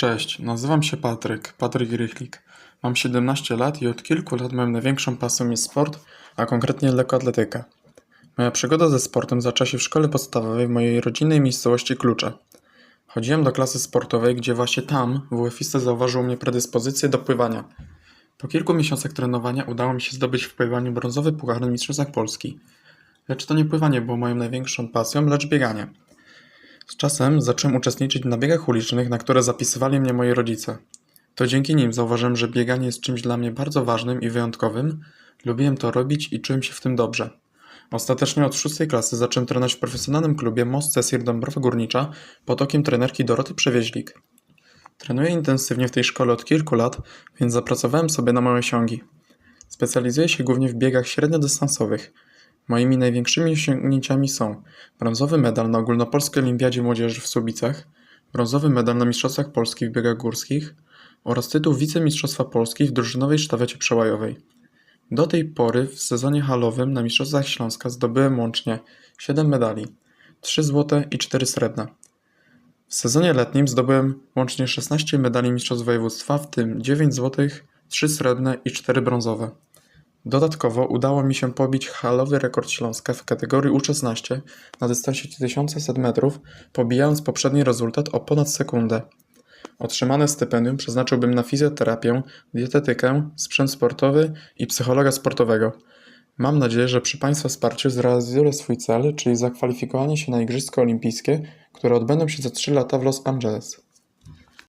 Cześć, nazywam się Patryk, Patryk Rychlik. Mam 17 lat i od kilku lat moją największą pasją jest sport, a konkretnie lekkoatletyka. Moja przygoda ze sportem zaczęła się w szkole podstawowej w mojej rodzinnej miejscowości Klucze. Chodziłem do klasy sportowej, gdzie właśnie tam WF-ista zauważył mnie predyspozycję do pływania. Po kilku miesiącach trenowania udało mi się zdobyć w pływaniu brązowy puchar na Mistrzostwach Polski. Lecz to nie pływanie było moją największą pasją, lecz bieganie. Z czasem zacząłem uczestniczyć na biegach ulicznych, na które zapisywali mnie moi rodzice. To dzięki nim zauważyłem, że bieganie jest czymś dla mnie bardzo ważnym i wyjątkowym. Lubiłem to robić i czułem się w tym dobrze. Ostatecznie od szóstej klasy zacząłem trenować w profesjonalnym klubie Most Cesir Dąbrowa Górnicza pod okiem trenerki Doroty Przewieźlik. Trenuję intensywnie w tej szkole od kilku lat, więc zapracowałem sobie na małe osiągi. Specjalizuję się głównie w biegach średniodystansowych. Moimi największymi osiągnięciami są brązowy medal na ogólnopolskiej olimpiadzie młodzieży w Słubicach, brązowy medal na Mistrzostwach Polski w biegach górskich oraz tytuł wicemistrzostwa Polski w drużynowej sztafecie przełajowej. Do tej pory w sezonie halowym na Mistrzostwach Śląska zdobyłem łącznie 7 medali, 3 złote i 4 srebrne. W sezonie letnim zdobyłem łącznie 16 medali Mistrzostw Województwa, w tym 9 złotych, 3 srebrne i 4 brązowe. Dodatkowo udało mi się pobić halowy rekord Śląska w kategorii U16 na dystansie 1100 metrów, pobijając poprzedni rezultat o ponad sekundę. Otrzymane stypendium przeznaczyłbym na fizjoterapię, dietetykę, sprzęt sportowy i psychologa sportowego. Mam nadzieję, że przy Państwa wsparciu zrealizuję swój cel, czyli zakwalifikowanie się na Igrzyska Olimpijskie, które odbędą się za 3 lata w Los Angeles.